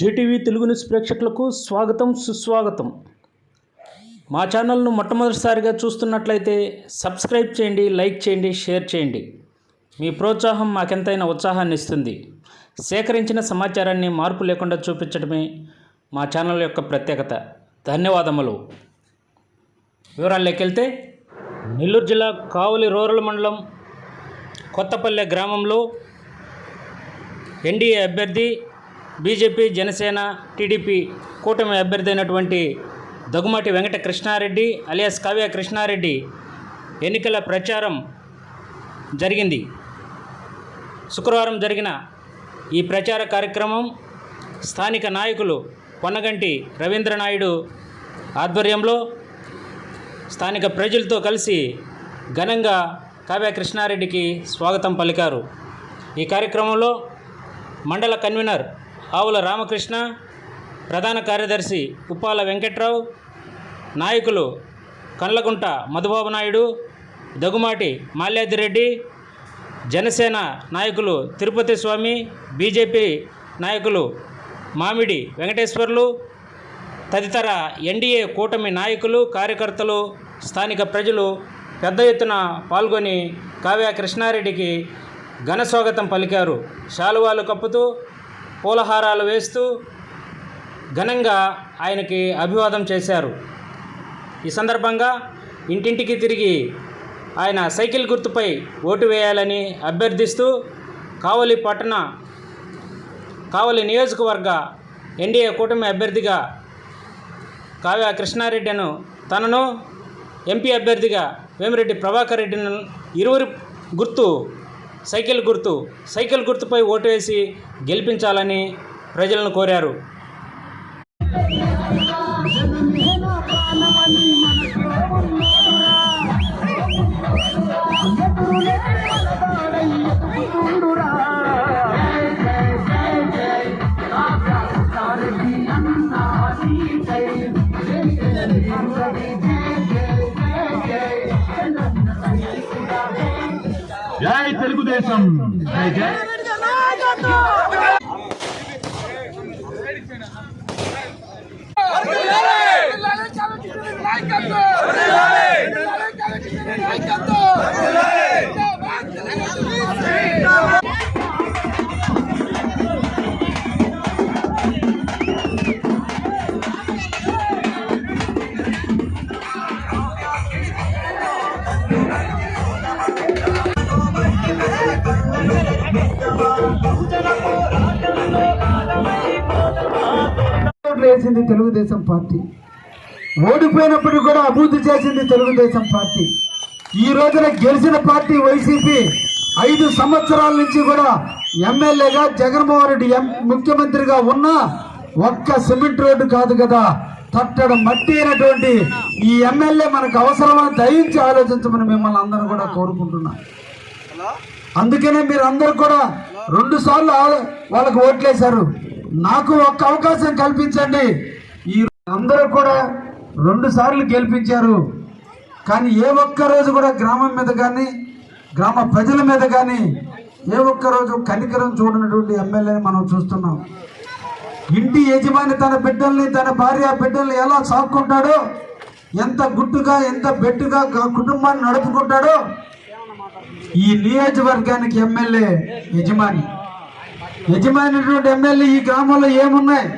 JTV Telugu news ప్రేక్షకులకు స్వాగతం సుస్వాగతం. మా ఛానల్ను మొట్టమొదటిసారిగా చూస్తున్నట్లయితే సబ్స్క్రైబ్ చేయండి లైక్ చేయండి షేర్ చేయండి. మీ ప్రోత్సాహం మాకెంతైనా ఉత్సాహాన్ని ఇస్తుంది. సేకరించిన సమాచారాన్ని మార్పు లేకుండా చూపించడమే మా ఛానల్ యొక్క ప్రత్యేకత. ధన్యవాదములు. వివరాల్లోకెళ్తే నెల్లూరు జిల్లా కావలి రూరల్ మండలం కొత్తపల్లె గ్రామంలో ఎన్డీఏ అభ్యర్థి బీజేపీ జనసేన టీడీపీ కూటమి అభ్యర్థి అయినటువంటి దగుమాటి వెంకట కృష్ణారెడ్డి అలియాస్ కావ్య కృష్ణారెడ్డి ఎన్నికల ప్రచారం జరిగింది. శుక్రవారం జరిగిన ఈ ప్రచార కార్యక్రమం స్థానిక నాయకులు పొన్నగంటి రవీంద్రనాయుడు ఆధ్వర్యంలో స్థానిక ప్రజలతో కలిసి ఘనంగా కావ్య కృష్ణారెడ్డికి స్వాగతం పలికారు. ఈ కార్యక్రమంలో మండల కన్వీనర్ ఆవుల రామకృష్ణ ప్రధాన కార్యదర్శి ఉప్పాల వెంకట్రావు నాయకులు కండ్లగుంట మధుబాబు నాయుడు దగుమాటి మాల్యాదిరెడ్డి జనసేన నాయకులు తిరుపతి స్వామి బీజేపీ నాయకులు మామిడి వెంకటేశ్వర్లు తదితర ఎన్డీఏ కూటమి నాయకులు కార్యకర్తలు స్థానిక ప్రజలు పెద్ద ఎత్తున పాల్గొని కావ్య కృష్ణారెడ్డికి ఘన స్వాగతం పలికారు. శాలువాలు కప్పుతూ పూలహారాలు వేస్తూ ఘనంగా ఆయనకి అభివాదం చేశారు. ఈ సందర్భంగా ఇంటింటికి తిరిగి ఆయన సైకిల్ గుర్తుపై ఓటు వేయాలని అభ్యర్థిస్తూ కావలి పట్టణ కావలి నియోజకవర్గ ఎన్డీఏ కూటమి అభ్యర్థిగా కావ్య కృష్ణారెడ్డిను తనను ఎంపీ అభ్యర్థిగా వేమిరెడ్డి ప్రభాకర్ రెడ్డిని ఇరువురి గుర్తు సైకిల్ గుర్తు సైకిల్ గుర్తుపై ఓటు వేసి గెలిపించాలని ప్రజలను కోరారు. జై తెలుగుదేశం. జై జై. ఓట్లు వేసింది తెలుగుదేశం పార్టీ. ఓడిపోయినప్పుడు కూడా అభివృద్ధి చేసింది తెలుగుదేశం పార్టీ. ఈ రోజున గెలిచిన పార్టీ వైసీపీ ఐదు సంవత్సరాల నుంచి కూడా ఎమ్మెల్యేగా జగన్మోహన్ రెడ్డి ముఖ్యమంత్రిగా ఉన్నా ఒక్క సిమెంట్ రోడ్డు కాదు కదా. తట్టడం మట్టి అయినటువంటి ఈ ఎమ్మెల్యే మనకు అవసరమని దయించి ఆలోచించమని మిమ్మల్ని అందరూ కూడా కోరుకుంటున్నాం. అందుకనే మీరు అందరు కూడా రెండు సార్లు వాళ్ళకు ఓట్లేశారు. నాకు ఒక్క అవకాశం కల్పించండి. ఈ అందరూ కూడా రెండు సార్లు గెలిపించారు. కానీ ఏ ఒక్క రోజు కూడా గ్రామం మీద కానీ గ్రామ ప్రజల మీద కానీ ఏ ఒక్క రోజు కనికరం చూడనటువంటి ఎమ్మెల్యేని మనం చూస్తున్నాం. ఇంటి యజమాని తన బిడ్డల్ని తన భార్య బిడ్డల్ని ఎలా సాక్కుంటాడో ఎంత గుట్టుగా ఎంత బెట్టుగా కుటుంబాన్ని నడుపుకుంటాడో ఈ నియోజకవర్గానికి ఎమ్మెల్యే యజమాని. యజమానిటువంటి ఎమ్మెల్యే ఈ గ్రామంలో ఏమున్నాయి?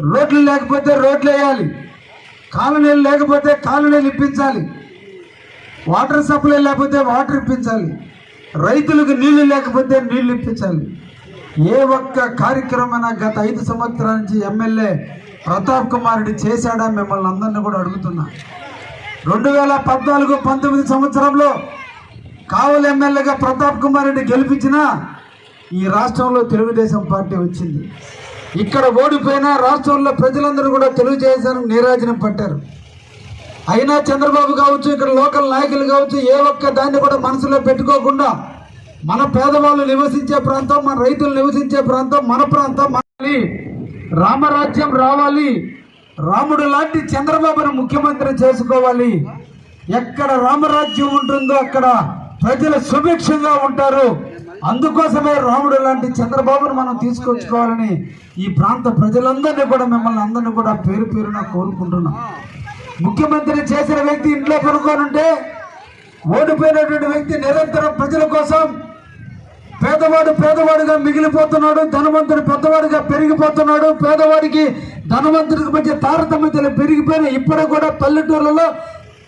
రోడ్లు లేకపోతే రోడ్లు వేయాలి. కాలనీలు లేకపోతే కాలనీలు ఇప్పించాలి. వాటర్ సప్లై లేకపోతే వాటర్ ఇప్పించాలి. రైతులకు నీళ్ళు లేకపోతే నీళ్ళు ఇప్పించాలి. ఏ ఒక్క కార్యక్రమం గత ఐదు సంవత్సరాల నుంచి ఎమ్మెల్యే ప్రతాప్ కుమార్ రెడ్డి చేశాడా? మిమ్మల్ని అందరినీ కూడా అడుగుతున్నా. రెండు వేల పద్నాలుగు పంతొమ్మిది సంవత్సరంలో కావలి ఎమ్మెల్యేగా ప్రతాప్ కుమార్ రెడ్డి గెలిపించినా ఈ రాష్ట్రంలో తెలుగుదేశం పార్టీ వచ్చింది. ఇక్కడ ఓడిపోయినా రాష్ట్రంలో ప్రజలందరూ కూడా తెలుగుదేశం నీరాజనం పట్టారు. అయినా చంద్రబాబు కావచ్చు ఇక్కడ లోకల్ నాయకులు కావచ్చు ఏ ఒక్క దాన్ని కూడా మనసులో పెట్టుకోకుండా మన పేదవాళ్ళు నివసించే ప్రాంతం మన రైతులు నివసించే ప్రాంతం మన ప్రాంతం మనది రామరాజ్యం రావాలి. రాముడు లాంటి చంద్రబాబును ముఖ్యమంత్రి చేసుకోవాలి. ఎక్కడ రామరాజ్యం ఉంటుందో అక్కడ ప్రజలు సుభిక్షంగా ఉంటారు. అందుకోసమే రాముడు లాంటి చంద్రబాబును మనం తీసుకొచ్చుకోవాలని ఈ ప్రాంత ప్రజలందరినీ కూడా మిమ్మల్ని అందరినీ కూడా పేరు పేరున కోరుకుంటున్నాం. ముఖ్యమంత్రి చేసిన వ్యక్తి ఇంట్లో పనుకోనుంటే ఓడిపోయినటువంటి వ్యక్తి నిరంతరం ప్రజల కోసం పేదవాడు పేదవాడిగా మిగిలిపోతున్నాడు ధనవంతుడు పెద్దవాడిగా పెరిగిపోతున్నాడు పేదవాడికి ధనవంతుడికి మధ్య తారతమ్యతలు పెరిగిపోయిన ఇప్పుడు కూడా పల్లెటూర్లలో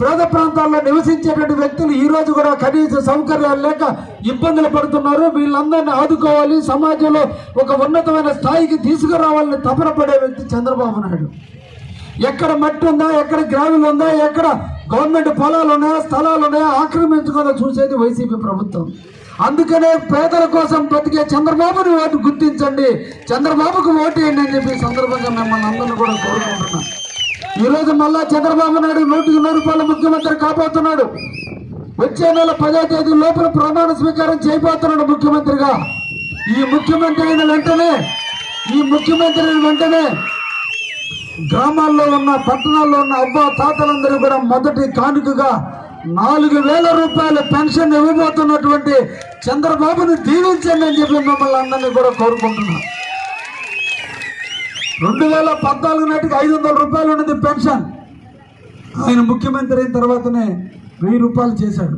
పేద ప్రాంతాల్లో నివసించేటువంటి వ్యక్తులు ఈ రోజు కూడా కనీస సౌకర్యాలు లేక ఇబ్బందులు పడుతున్నారు. వీళ్ళందరినీ ఆదుకోవాలి. సమాజంలో ఒక ఉన్నతమైన స్థాయికి తీసుకురావాలని తపన పడే వ్యక్తి చంద్రబాబు నాయుడు. ఎక్కడ మట్టి ఉందా? ఎక్కడ గ్రామీణ ఉందా? ఎక్కడ గవర్నమెంట్ పొలాలు ఉన్నాయా? స్థలాలు ఉన్నాయా? ఆక్రమించుకోవాలో చూసేది వైసీపీ ప్రభుత్వం. అందుకనే పేదల కోసం బతికే చంద్రబాబుని ఓటు గుర్తించండి. చంద్రబాబుకు ఓటు వేయండి అని చెప్పి సందర్భంగా మిమ్మల్ని అందరినీ కూడా కోరుకుంటున్నాను. ఈ రోజు మళ్ళా చంద్రబాబు నాయుడు నూటికి నూరు రూపాయల ముఖ్యమంత్రి కాబోతున్నాడు. వచ్చే నెల పదో తేదీ లోపల ప్రమాణ స్వీకారం చేయబోతున్నాడు ముఖ్యమంత్రిగా. ఈ ముఖ్యమంత్రి అయిన వెంటనే ఈ ముఖ్యమంత్రి అయిన వెంటనే గ్రామాల్లో ఉన్న పట్టణాల్లో ఉన్న అవ్వ తాతలందరూ కూడా మొదటి కానుకగా నాలుగు వేల రూపాయల పెన్షన్ ఇవ్వబోతున్నటువంటి చంద్రబాబుని దీవించండి అని చెప్పి మిమ్మల్ని అందరినీ కూడా కోరుకుంటున్నాను. రెండు వేల పద్నాలుగు నాటికి ఐదు వందల రూపాయలు ఉన్నది పెన్షన్. ఆయన ముఖ్యమంత్రి అయిన తర్వాతనే వెయ్యి రూపాయలు చేశాడు.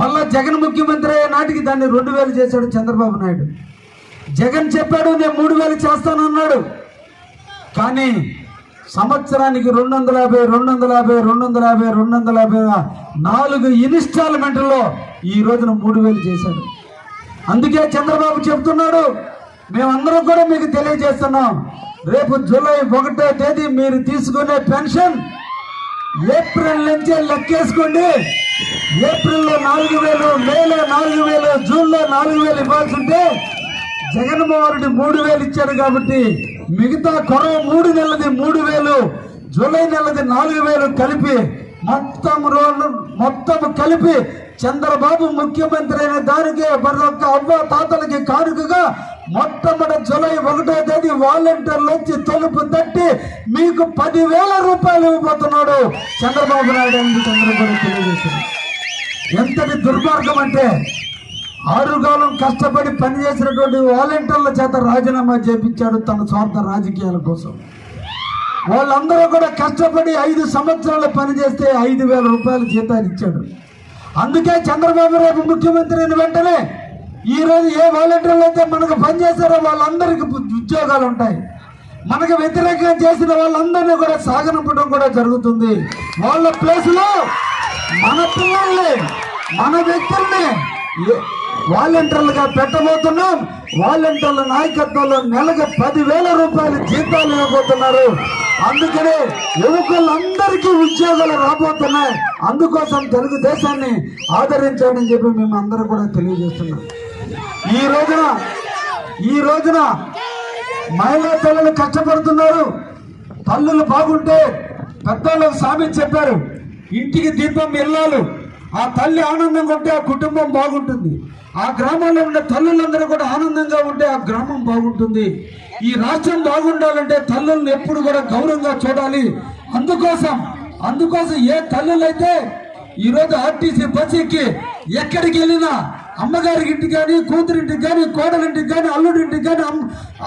మళ్ళా జగన్ ముఖ్యమంత్రి అయ్యే నాటికి దాన్ని రెండు వేలు చేశాడు చంద్రబాబు నాయుడు. జగన్ చెప్పాడు నేను మూడు వేలు చేస్తానన్నాడు. కానీ సంవత్సరానికి రెండు వందల యాభై రెండు వందల యాభై రెండు వందల యాభై రెండు వందల యాభై నాలుగు ఇన్స్టాల్మెంట్లో ఈ రోజున మూడు వేలు చేశాడు. అందుకే చంద్రబాబు చెప్తున్నాడు మేమందరం కూడా మీకు తెలియజేస్తున్నాం. రేపు జూలై ఒకటో తేదీ మీరు తీసుకునే పెన్షన్ ఏప్రిల్ నుంచే లెక్కేసుకోండి. ఏప్రిల్లో నాలుగు వేలు మేలో నాలుగు వేలు జూన్లో నాలుగు వేలు ఇవ్వాల్సి ఉంటే జగన్మోహన్ రెడ్డి మూడు వేలు ఇచ్చాడు కాబట్టి మిగతా కొరవ మూడు నెలది మూడు వేలు జూలై నెలది నాలుగు వేలు కలిపి మొత్తం రోజు మొత్తం కలిపి చంద్రబాబు ముఖ్యమంత్రి అయిన దానికి ప్రతి ఒక్క అవ్వ తాతలకి కానుకగా మొట్టమొదటి జూలై ఒకటో తేదీ వాలంటీర్లు వచ్చి తలుపు తట్టి మీకు పదివేల రూపాయలు ఇవ్వబోతున్నాడు. చంద్రబాబు నాయుడు అని చంద్రబాబు తెలియజేశారు ఎంతటి దుర్మార్గం అంటే ఆరుగాలం కష్టపడి పనిచేసినటువంటి వాలంటీర్ల చేత రాజీనామా చేపించాడు తన స్వార్థ రాజకీయాల కోసం. వాళ్ళందరూ కూడా కష్టపడి ఐదు సంవత్సరాలు పనిచేస్తే ఐదు వేల రూపాయల జీతాలు ఇచ్చాడు. అందుకే చంద్రబాబు రేపు ముఖ్యమంత్రి అయిన వెంటనే ఈ రోజు ఏ వాలంటీర్లు అయితే మనకు పనిచేస్తారో వాళ్ళందరికీ ఉద్యోగాలు ఉంటాయి. మనకు వ్యతిరేకంగా చేసిన వాళ్ళందరినీ కూడా సాగనంపడం కూడా జరుగుతుంది. వాళ్ళ ప్లేస్లో మన పిల్లల్ని మన వ్యక్తుల్ని వాలంటీర్లుగా పెట్టబోతున్నాం. వాలంటీర్ల నాయకత్వంలో నెలకు పదివేల రూపాయల జీతాలు ఇవ్వబోతున్నారు. అందుకనే యువకులందరికీ ఉద్యోగాలు రాబోతున్నాయి. అందుకోసం తెలుగుదేశాన్ని ఆదరించాడని చెప్పి మేము అందరూ కూడా తెలియజేస్తున్నాం. ఈ రోజున ఈ రోజున మహిళా తల్లులు కష్టపడుతున్నారు. తల్లులు బాగుంటే పెద్దోళ్ళకు సామెత చెప్పారు. ఇంటికి దీపం వెళ్ళాలి ఆ తల్లి ఆనందంగా ఉంటే ఆ కుటుంబం బాగుంటుంది. ఆ గ్రామంలో ఉండే తల్లులందరూ కూడా ఆనందంగా ఉంటే ఆ గ్రామం బాగుంటుంది. ఈ రాష్ట్రం బాగుండాలంటే తల్లులను ఎప్పుడు కూడా గౌరవంగా చూడాలి. అందుకోసం అందుకోసం ఏ తల్లులైతే ఈరోజు ఆర్టీసీ బస్ ఎక్కి ఎక్కడికి వెళ్ళినా అమ్మగారి ఇంటికి కానీ కూతురింటికి కానీ కోడలింటికి కానీ అల్లుడింటికి కానీ అమ్మ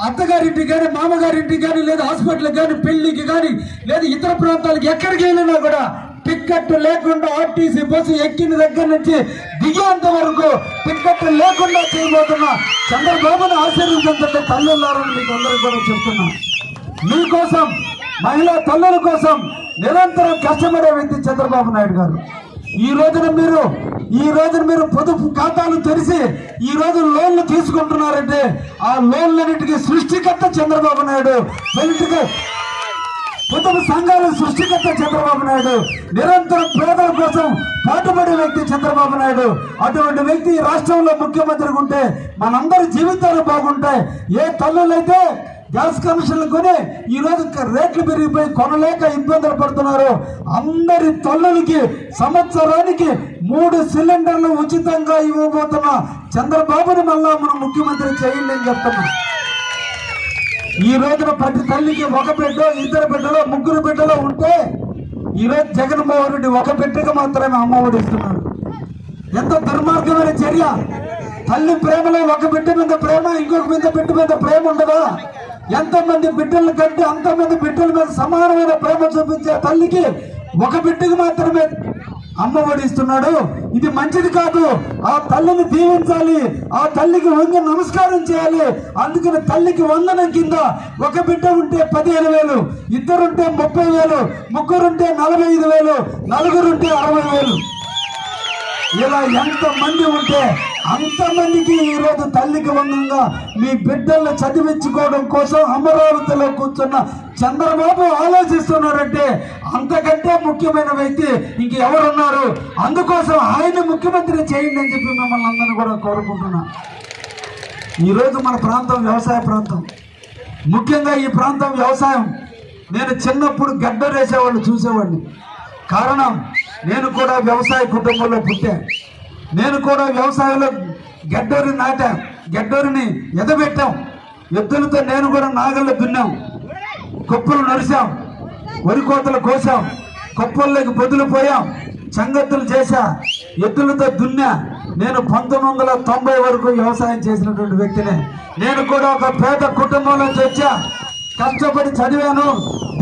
అత్తగారింటికి కానీ మామగారింటికి కానీ లేదా హాస్పిటల్కి కానీ పెళ్ళికి కానీ లేదా ఇతర ప్రాంతాలకు ఎక్కడికి వెళ్ళినా కూడా టిక్కెట్ లేకుండా ఆర్టీసీ బస్సు ఎక్కిన దగ్గర నుంచి దిగేంత వరకు టిక్కెట్ లేకుండా చేయబోతున్న చంద్రబాబును ఆశీర్వదించండి తల్లున్నారని మీకు అందరూ కూడా చెప్తున్నా. మీకోసం మహిళా తల్లుల కోసం నిరంతరం కష్టపడే వ్యక్తి చంద్రబాబు నాయుడు గారు. ఈ రోజున మీరు ఈ రోజున మీరు పొదుపు ఖాతాలు తెరిచి ఈ రోజు లోన్లు తీసుకుంటున్నారంటే ఆ లోన్లన్నిటికీ సృష్టికర్త చంద్రబాబు నాయుడు. పొలిటికల్ పొదుపు సంఘాల సృష్టికర్త చంద్రబాబు నాయుడు. నిరంతరం పేదల కోసం పాటుపడే వ్యక్తి చంద్రబాబు నాయుడు. అటువంటి వ్యక్తి ఈ రాష్ట్రంలో ముఖ్యమంత్రి ఉంటే మనందరి జీవితాలు బాగుంటాయి. ఏ తల్లులైతే గ్యాస్ కమిషన్లు కొని ఈ రోజు రేట్లు పెరిగిపోయి కొనలేక ఇబ్బందులు పడుతున్నారు. అందరి తల్లులకి సంవత్సరానికి మూడు సిలిండర్లు ఉచితంగా ఇవ్వబోతున్న చంద్రబాబుని మళ్ళా మనం ముఖ్యమంత్రి చేయండి అని చెప్తున్నాం. ఈ రోజున ప్రతి తల్లికి ఒక బిడ్డ ఇద్దరు బిడ్డలో ముగ్గురు బిడ్డలో ఉంటే ఈరోజు జగన్మోహన్ రెడ్డి ఒక బిడ్డకు మాత్రమే అమ్మఒడి ఇస్తున్నాడు ఎంత దుర్మార్గమైన చర్య. తల్లి ప్రేమలో ఒక బిడ్డ మీద ప్రేమ ఇంకొక మీద బిడ్డ మీద ప్రేమ ఉండదా? ఎంతమంది బిడ్డలు కంటే అంతమంది బిడ్డల మీద సమానమైన ప్రేమ చూపించే తల్లికి ఒక బిడ్డకు మాత్రమే అమ్మ వడిస్తున్నాడు ఇది మంచిది కాదు. ఆ తల్లిని దీవించాలి. ఆ తల్లికి వంగి నమస్కారం చేయాలి. అందుకని తల్లికి వందనం కింద ఒక బిడ్డ ఉంటే పదిహేను వేలు ఇద్దరుంటే ముప్పై వేలు ముగ్గురుంటే నలభై ఐదు వేలు నలుగురుంటే అరవై వేలు. ఇలా ఎంత మంది ఉంటే అంతమందికి ఈరోజు తల్లికి వందంగా మీ బిడ్డల్ని చదివించుకోవడం కోసం అమరావతిలో కూర్చున్న చంద్రబాబు ఆలోచిస్తున్నారంటే అంతకంటే ముఖ్యమైన వ్యక్తి ఇంకెవరున్నారు? అందుకోసం ఆయన ముఖ్యమంత్రి చేయండి అని చెప్పి మిమ్మల్ని అందరినీ కూడా కోరుకుంటున్నా. ఈరోజు మన ప్రాంతం వ్యవసాయ ప్రాంతం. ముఖ్యంగా ఈ ప్రాంతం వ్యవసాయం. నేను చిన్నప్పుడు గడ్డరేసేవాళ్ళు చూసేవాడిని. కారణం నేను కూడా వ్యవసాయ కుటుంబంలో పుట్టాను. నేను కూడా వ్యవసాయంలో గడ్డోరి నాటా గడ్డోరిని ఎదబెట్టాం. ఎద్దులతో నేను కూడా నాగళ్ళు దున్నాం. కుప్పలు నరిసాం వరి కోతలు కోసాం కుప్పల్లోకి బొద్దులు పోయాం. సంగతులు చేశా. ఎద్దులతో దున్నా. నేను పంతొమ్మిది వందల తొంభై వరకు వ్యవసాయం చేసినటువంటి వ్యక్తిని. నేను కూడా ఒక పేద కుటుంబంలోంచి వచ్చా కష్టపడి చదివాను.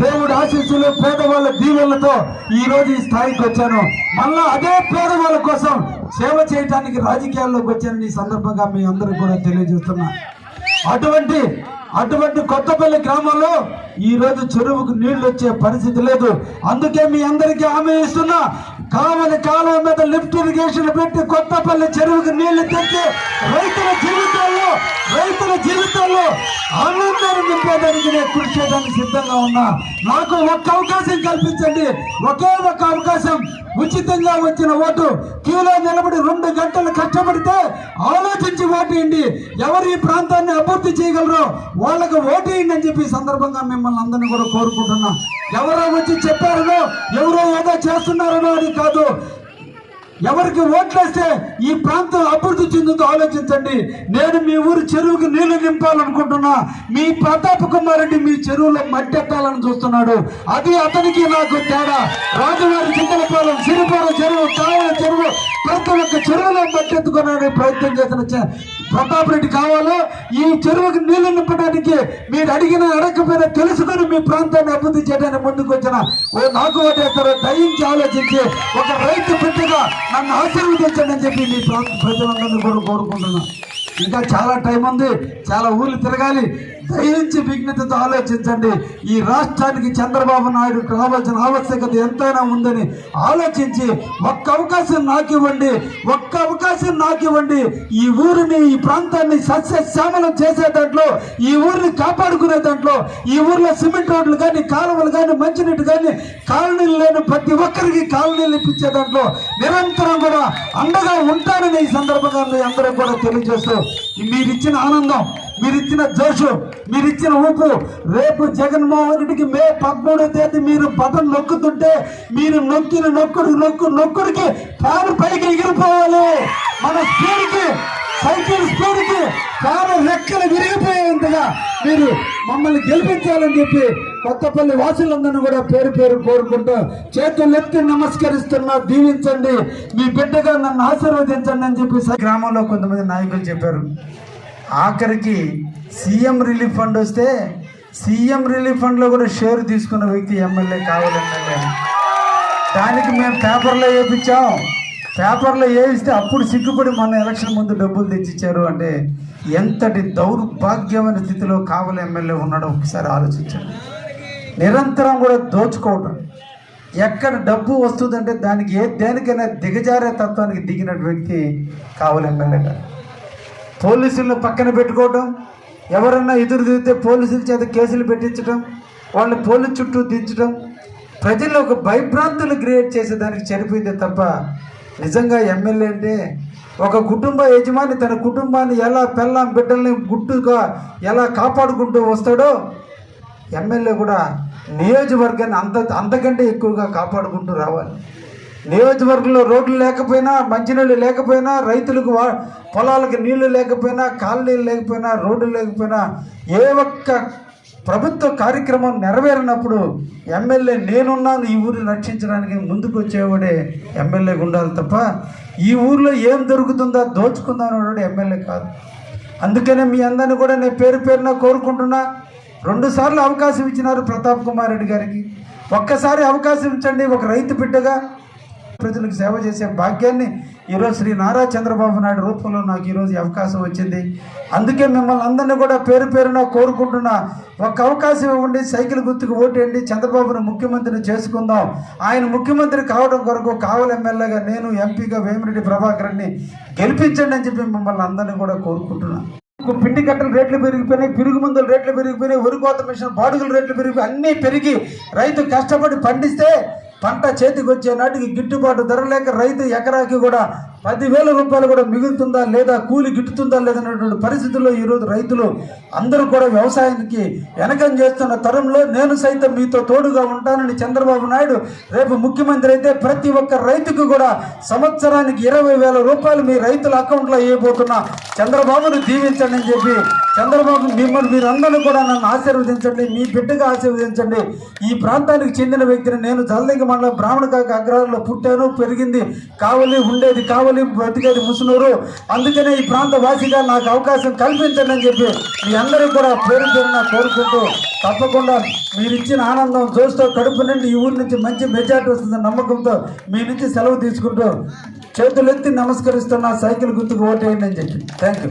దేవుడు ఆశీస్సులు పేదవాళ్ళ దీవెనలతో ఈ రోజు ఈ స్థాయికి వచ్చాను. మళ్ళా అదే పేదవాళ్ళ కోసం సేవ చేయడానికి రాజకీయాల్లోకి వచ్చాను ఈ సందర్భంగా మీ అందరికి కూడా తెలియజేస్తున్నా. అటువంటి అటువంటి కొత్తపల్లి గ్రామంలో ఈ రోజు చెరువుకు నీళ్ళు వచ్చే పరిస్థితి లేదు. అందుకే మీ అందరికీ హామీ ఇస్తున్నా. కావలి కాలం మీద లిఫ్ట్ ఇరిగేషన్ పెట్టి కొత్తపల్లి చెరువుకి నీళ్ళు తెచ్చి రైతుల జీవితాల్లో రైతుల జీవితాల్లో ఆనందాన్ని నింపేదానికి నేను కృషి చేయడానికి సిద్ధంగా ఉన్నా. నాకు ఒక్క అవకాశం కల్పించండి. ఒకే ఒక్క అవకాశం ఉచితంగా వచ్చిన ఓటు. క్యూలో నిలబడి రెండు గంటలు కష్టపడితే ఆలోచించి ఓటేయండి ఎవరు ఈ ప్రాంతాన్ని అభివృద్ధి చేయగలరో వాళ్ళకు ఓటేయండి అని చెప్పి సందర్భంగా మిమ్మల్ని అందరినీ కూడా కోరుకుంటున్నా. ఎవరో వచ్చి చెప్పారనో ఎవరో ఏదో చేస్తున్నారనో అని కాదు. ఎవరికి ఓట్లేస్తే ఈ ప్రాంతం అభివృద్ధి చెందుతో ఆలోచించండి. నేను మీ ఊరు చెరువుకి నీళ్ళు నింపాలనుకుంటున్నా. మీ ప్రతాప్ కుమార్ రెడ్డి మీ చెరువులో మట్టెత్తాలని చూస్తున్నాడు. అది అతనికి నాకు తేడా. రాజువారి చింతలపాలెం సిరిపాలెం చెరువు కావల చెరువు ప్రతి ఒక్క చెరువులో మట్టెత్తుకోవడానికి ప్రయత్నం చేసిన ప్రతాప్ రెడ్డి కావాలో? ఈ చెరువుకి నీళ్ళు నింపడానికి మీరు అడిగిన అడగకపోయినా తెలుసుకొని మీ ప్రాంతాన్ని అభివృద్ధి చేయడానికి ముందుకు వచ్చిన ఓ నాకు ఓటేస్తారో దయించి ఆలోచించి ఒక రైతు బిడ్డగా నన్ను ఆశీర్వదించండి అని చెప్పి మీ ప్రాంత ప్రజలందరినీ కూడా కోరుకుంటున్నాను. ఇంకా చాలా టైం ఉంది చాలా ఊర్లు తిరగాలి. దయించి విఘ్నతతో ఆలోచించండి? ఈ రాష్ట్రానికి చంద్రబాబు నాయుడు కావాల్సిన ఆవశ్యకత ఎంతైనా ఉందని ఆలోచించి ఒక్క అవకాశం నాకు ఇవ్వండి ఒక్క అవకాశం నాకు ఇవ్వండి ఈ ఊరిని ఈ ప్రాంతాన్ని సస్యశ్యామలం చేసే దాంట్లో ఈ ఊరిని కాపాడుకునే దాంట్లో ఈ ఊర్లో సిమెంట్ రోడ్లు కానీ కాలువలు కానీ మంచినీటి కానీ కాలనీలు లేని ప్రతి ఒక్కరికి కాలనీలు ఇప్పించే దాంట్లో నిరంతరం కూడా అండగా ఉంటానని ఈ సందర్భంగా మీ అందరూ కూడా తెలియజేస్తూ మీరు ఇచ్చిన ఆనందం. మీరు ఇచ్చిన జోషు మీరు ఇచ్చిన ఊపు. రేపు జగన్మోహన్ రెడ్డికి మే పదమూడో తేదీ మీరు బటన్ నొక్కుతుంటే మీరు నొక్కిన నొక్కుడు నొక్కు నొక్కుడికి ఫ్యాన్ పైకి ఎగిరిపోవాలి. మన స్పీడ్కి సైకిల్ స్పీడ్కి ఫ్యాన్ రెక్కలు విరిగిపోయేంతగా మీరు మమ్మల్ని గెలిపించాలని చెప్పి కొత్తపల్లి వాసులందరినీ కూడా పేరు పేరు కోరుకుంటూ చేతులు ఎత్తి నమస్కరిస్తున్నా దీవించండి. మీ బిడ్డగా నన్ను ఆశీర్వదించండి అని చెప్పి గ్రామంలో కొంతమంది నాయకులు చెప్పారు. ఆఖరికి సీఎం రిలీఫ్ ఫండ్ వస్తే సీఎం రిలీఫ్ ఫండ్లో కూడా షేర్ తీసుకున్న వ్యక్తి ఎమ్మెల్యే కావాలన్నా దానికి మేము పేపర్లో వేయించాం. పేపర్లో వేయిస్తే అప్పుడు సిగ్గుపడి మన ఎలక్షన్ ముందు డబ్బులు తెచ్చిచ్చారు అంటే ఎంతటి దౌర్భాగ్యమైన స్థితిలో కావలి ఎమ్మెల్యే ఉన్నాడో ఒకసారి ఆలోచించండి. నిరంతరం కూడా దోచుకోవడం ఎక్కడ డబ్బు వస్తుందంటే దానికి ఏ దేనికైనా దిగజారే తత్వానికి దిగినటువంటి వ్యక్తి కావలి ఎమ్మెల్యే గారు. పోలీసులను పక్కన పెట్టుకోవడం ఎవరన్నా ఎదురు తిరిగితే పోలీసుల చేత కేసులు పెట్టించడం వాళ్ళని పోలీసు చుట్టూ దించడం ప్రజల్లో ఒక భయభ్రాంతులు క్రియేట్ చేసేదానికి చనిపోయింది తప్ప నిజంగా ఎమ్మెల్యే అంటే ఒక కుటుంబ యజమాని తన కుటుంబాన్ని ఎలా పెళ్ళాం బిడ్డల్ని గుట్టుగా ఎలా కాపాడుకుంటూ వస్తాడో ఎమ్మెల్యే కూడా నియోజకవర్గాన్ని అంత అంతకంటే ఎక్కువగా కాపాడుకుంటూ రావాలి. నియోజకవర్గంలో రోడ్లు లేకపోయినా మంచినీళ్ళు లేకపోయినా రైతులకు పొలాలకు నీళ్ళు లేకపోయినా కాలనీళ్ళు లేకపోయినా రోడ్లు లేకపోయినా ఏ ఒక్క ప్రభుత్వ కార్యక్రమం నెరవేరినప్పుడు ఎమ్మెల్యే నేనున్నాను ఈ ఊరిని రక్షించడానికి ముందుకు వచ్చేవాడే ఎమ్మెల్యేగా ఉండాలి తప్ప ఈ ఊర్లో ఏం దొరుకుతుందో దోచుకుందాం అనేవాడు ఎమ్మెల్యే కాదు. అందుకనే మీ అందరిని కూడా నేను పేరు పేరున కోరుకుంటున్నా. రెండుసార్లు అవకాశం ఇచ్చినారు ప్రతాప్ కుమార్ రెడ్డి గారికి. ఒక్కసారి అవకాశం ఇచ్చండి ఒక రైతు బిడ్డగా ప్రజలకు సేవ చేసే భాగ్యాన్ని ఈరోజు శ్రీ నారా చంద్రబాబు నాయుడు రూపంలో నాకు ఈరోజు అవకాశం వచ్చింది. అందుకే మిమ్మల్ని అందరినీ కూడా పేరు పేరున కోరుకుంటున్నా ఒక అవకాశం ఇవ్వండి సైకిల్ గుర్తుకు ఓటేయండి చంద్రబాబును ముఖ్యమంత్రిని చేసుకుందాం. ఆయన ముఖ్యమంత్రి కావడం కొరకు కావలి ఎమ్మెల్యేగా నేను ఎంపీగా వేమిరెడ్డి ప్రభాకర్ని గెలిపించండి అని చెప్పి మిమ్మల్ని అందరినీ కూడా కోరుకుంటున్నాను పిండి కట్టలు రేట్లు పెరిగిపోయినాయి పిరుగు మందుల రేట్లు పెరిగిపోయినాయి వరి కోత మిషన్ బాడుగుల రేట్లు పెరిగిపోయి అన్నీ పెరిగి రైతు కష్టపడి పండిస్తే పంట చేతికి వచ్చే నాటికి గిట్టుబాటు ధర లేక రైతు ఎకరాకి కూడా పదివేల రూపాయలు కూడా మిగులుతుందా లేదా కూలి గిట్టుతుందా లేదనేటువంటి పరిస్థితుల్లో ఈరోజు రైతులు అందరూ కూడా వ్యవసాయానికి వెనకం చేస్తున్న తరంలో నేను సైతం మీతో తోడుగా ఉంటానని చంద్రబాబు నాయుడు రేపు ముఖ్యమంత్రి అయితే ప్రతి ఒక్క రైతుకు కూడా సంవత్సరానికి ఇరవై వేల రూపాయలు మీ రైతుల అకౌంట్లో వేయబోతున్నా చంద్రబాబును దీవించండి అని చెప్పి చంద్రబాబు మిమ్మల్ని మీరందరూ కూడా నన్ను ఆశీర్వదించండి మీ బిడ్డగా ఆశీర్వదించండి. ఈ ప్రాంతానికి చెందిన వ్యక్తిని నేను జలదింగ మండలం బ్రాహ్మణ కాక అగ్రహారంలో పుట్టాను పెరిగింది. కావలి ఉండేది కావలి బ్రతికేది ముసునూరు. అందుకనే ఈ ప్రాంత వాసిగా నాకు అవకాశం కల్పించండి అని చెప్పి మీ అందరూ కూడా పేరు పేరున కోరుకుంటూ తప్పకుండా మీరు ఇచ్చిన ఆనందం చూస్తూ కడుపు నుండి ఈ ఊరి నుంచి మంచి మెజార్టీ వస్తుందని నమ్మకంతో మీ నుంచి సెలవు తీసుకుంటూ చేతులెత్తి నమస్కరిస్తున్న సైకిల్ గుర్తుకు ఓటేయండి అని చెప్పి. Thank you